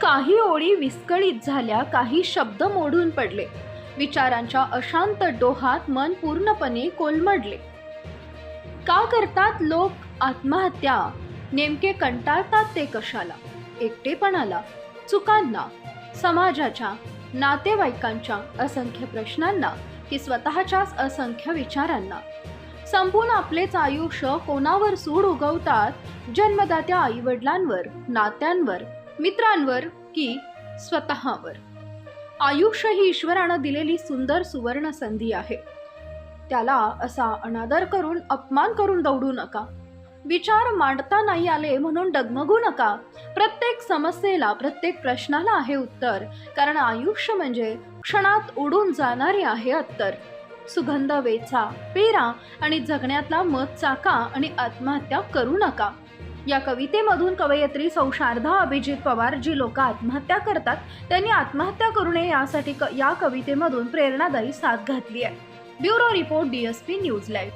काही ओळी विस्कळीत झाल्या काही शब्द मोडून पडले. विचारांच्या अशांत डोहात मन पूर्णपणे कोलमडले. का करतात लोक आत्महत्या? नेमके कंटाळतात ते कशाला? एकटेपणाला? चुकांना? समाजाच्या नातेवाईकांच्या असंख्य प्रश्नांना की स्वतःच्याच असंख्य विचारांना? संपून आपलेच आयुष्य कोणावर सूड उगवतात? जन्मदात्या आईवडिलांवर नात्यांवर मित्रांवर की स्वतःवर. आयुष्य ही ईश्वरानं दिलेली सुंदर सुवर्ण संधी आहे. त्याला असा अनादर करून अपमान करून दौडू नका. विचार मांडता नाही आले म्हणून डगमगू नका. प्रत्येक समस्येला प्रत्येक प्रश्नाला आहे उत्तर कारण आयुष्य म्हणजे क्षणात उडून जाणारे आहे अत्तर. सुगंध वेचा पेरा आणि जगण्यातला मत चाका आणि आत्महत्या करू नका. या कवितेमधून कवयित्री सौशारदा अभिजित पवार जी लोक आत्महत्या करतात त्यांनी आत्महत्या करू नये यासाठी क या कवितेमधून प्रेरणादायी साथ घातली आहे. Bureau report DSP news live.